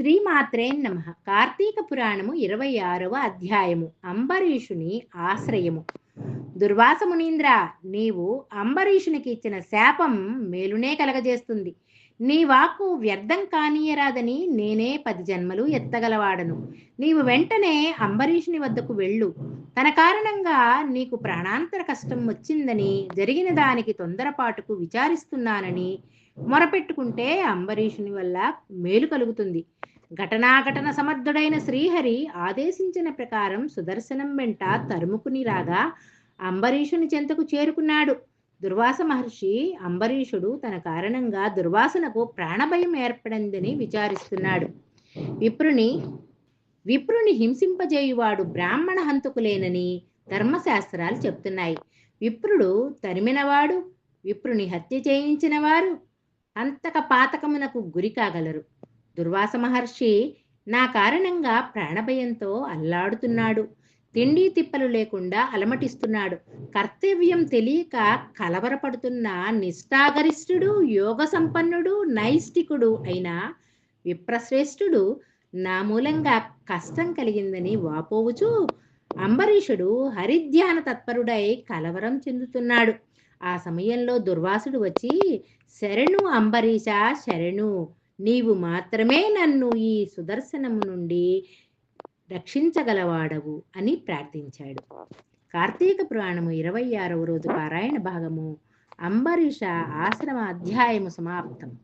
శ్రీమాత్రే నమ. కార్తీక పురాణము ఇరవై ఆరవ అధ్యాయము. అంబరీషుని ఆశ్రయము. దుర్వాస మునీంద్ర నీవు అంబరీషునికి ఇచ్చిన శాపం మేలునే కలగజేస్తుంది. నీ వాక్కు వ్యర్థం కానీయరాదని నేనే పది జన్మలు ఎత్తగలవాడను. నీవు వెంటనే అంబరీషుని వద్దకు వెళ్ళు. తన కారణంగా నీకు ప్రాణాంతర కష్టం వచ్చిందని జరిగిన దానికి తొందరపాటుకు విచారిస్తున్నానని మొరపెట్టుకుంటే అంబరీషుని వల్ల మేలు కలుగుతుంది. ఘటనాఘటన సమర్థుడైన శ్రీహరి ఆదేశించిన ప్రకారం సుదర్శనం వెంట తరుముకుని రాగా అంబరీషుని చెంతకు చేరుకున్నాడు. దుర్వాస మహర్షి అంబరీషుడు తన కారణంగా దుర్వాసనకు ప్రాణభయం ఏర్పడిందని విచారిస్తున్నాడు. విప్రుని విప్రుని హింసింపజేయువాడు బ్రాహ్మణ హంతకులేనని ధర్మశాస్త్రాలు చెప్తున్నాయి. విప్రుడు తరిమినవాడు విప్రుని హత్య చేయించిన వారు అంతక పాతకమునకు గురి కాగలరు. దుర్వాస మహర్షి నా కారణంగా ప్రాణభయంతో అల్లాడుతున్నాడు. తిండి తిప్పలు లేకుండా అలమటిస్తున్నాడు. కర్తవ్యం తెలియక కలవరపడుతున్న నిష్ఠాగరిష్ఠుడు యోగ సంపన్నుడు నైష్టికుడు అయిన విప్రశ్రేష్ఠుడు నా మూలంగా కష్టం కలిగిందని వాపోవుచు అంబరీషుడు హరిధ్యాన తత్పరుడై కలవరం చెందుతున్నాడు. ఆ సమయంలో దుర్వాసుడు వచ్చి శరణు అంబరీష శరణు! నీవు మాత్రమే నన్ను ఈ సుదర్శనము నుండి రక్షించగలవాడవు అని ప్రార్థించాడు. కార్తీక పురాణము ఇరవై ఆరవ రోజు పారాయణ భాగము అంబరీష ఆశ్రమ అధ్యాయము సమాప్తం.